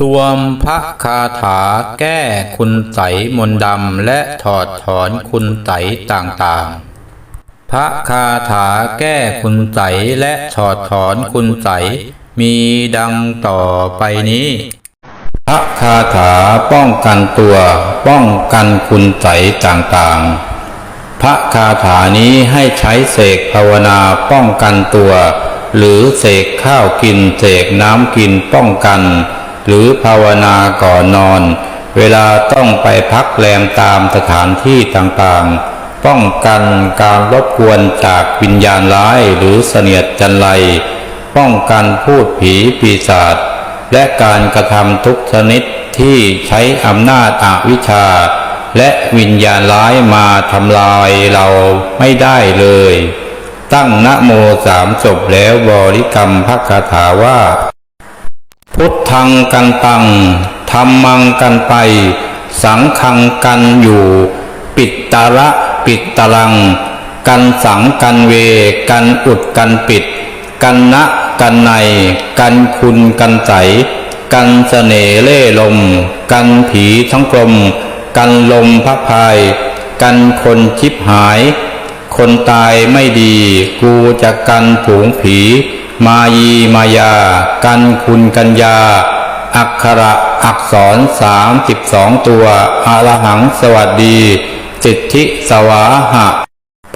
รวมพระคาถาแก้คุณไสยมนต์ดำและถอดถอนคุณไสยต่างๆ พระคาถาแก้คุณไสยและถอดถอนคุณไสยมีดังต่อไปนี้ พระคาถาป้องกันตัวป้องกันคุณไสยต่างๆ พระคาถานี้ให้ใช้เสกภาวนาป้องกันตัว หรือเสกข้าวกินเสกน้ำกินป้องกัน หรือภาวนาก่อนนอน เวลาต้องไปพักแรมตามสถานที่ต่างๆ ป้องกันการรบกวนจากวิญญาณร้ายหรือเสนียดจันไรป้องกันพูดผีปีศาจและการกระทำทุกชนิดที่ใช้อำนาจอาวิชชา และวิญญาณร้ายมาทำลายเราไม่ได้เลย ตั้งนะโมสามจบแล้วบริกรรมพระคาถาว่า พุทธังกันตังธรรมังกันไป สังฆังกันอยู่ ปิดตาระปิดตารัง กันสังกันเว กันอุดกันปิด กันนะกันใน กันคุณกันใส กันเสน่เล่ลม กันผีทั้งกลม กันลมพับพาย กันคนชิบหาย คนตายไม่ดี กูจะกันผูงผี มายีมายา กันคุณกัญญา อักขระอักษรสามสิบสองตัวอรหังสวัสดีสิทธิสวาหะ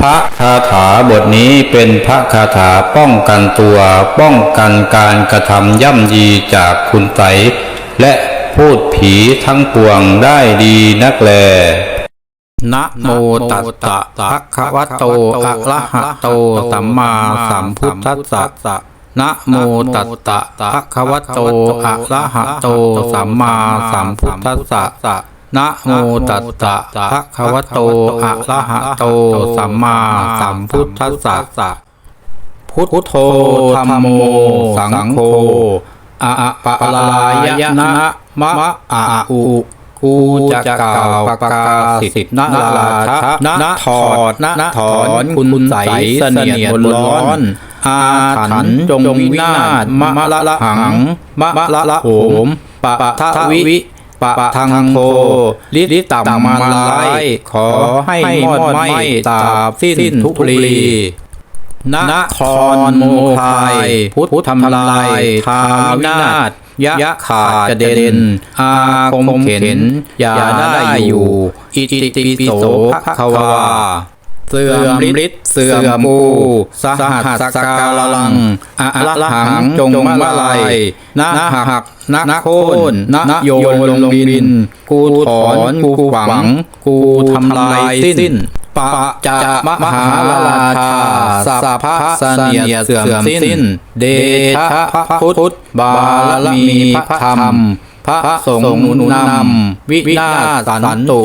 พระคาถาบทนี้เป็นพระคาถาป้องกันตัวป้องกันการกระทำย่ำยีจากคุณไสยและพูดผีทั้งปวงได้ดีนักแลนะโมตัสสะภะคะวะโตอะระหะโต สัมมาสัมพุทธัสสะ นะโมตัสสะภะคะวะโตอะระหะโตสัมมาสัมพุทธัสสะนะโมตัสสะภะคะวะโตอะระหะโตสัมมาสัมพุทธัสสะพุทโธธรรมโม สังโฆอะปะลายะนะมะอะอุกูจะกล่าวประกาศสิทธนาราชนะถอดนะถอนคุณใสเสนียดบนร้อน อาถันจงวินาศมะละละหังมะละละโหมปะทะวิปะทังโคลิตต่ำมาลายขอให้มอดไหมตาบสิ้นทุกลีนครโมคายพุทธทำลายทาวินาศยะขาดกระเด็น อาคมเข็น อย่าได้อยู่ อิติปิโสภควา เสื่อมฤทธิ์เสื่อมูสหัสสการลังอะละหังจงมาลายนะหักนะโค่นนะโยนลงดิน กูถอนกูฝัง กูทำลายสิ้นปะจะมหาราชาสัพพะเสนียเสื่อมสิ้น เดชะพระพุทธบารมีพระธรรม พระสงฆ์หนุนนำวินาศสันตุ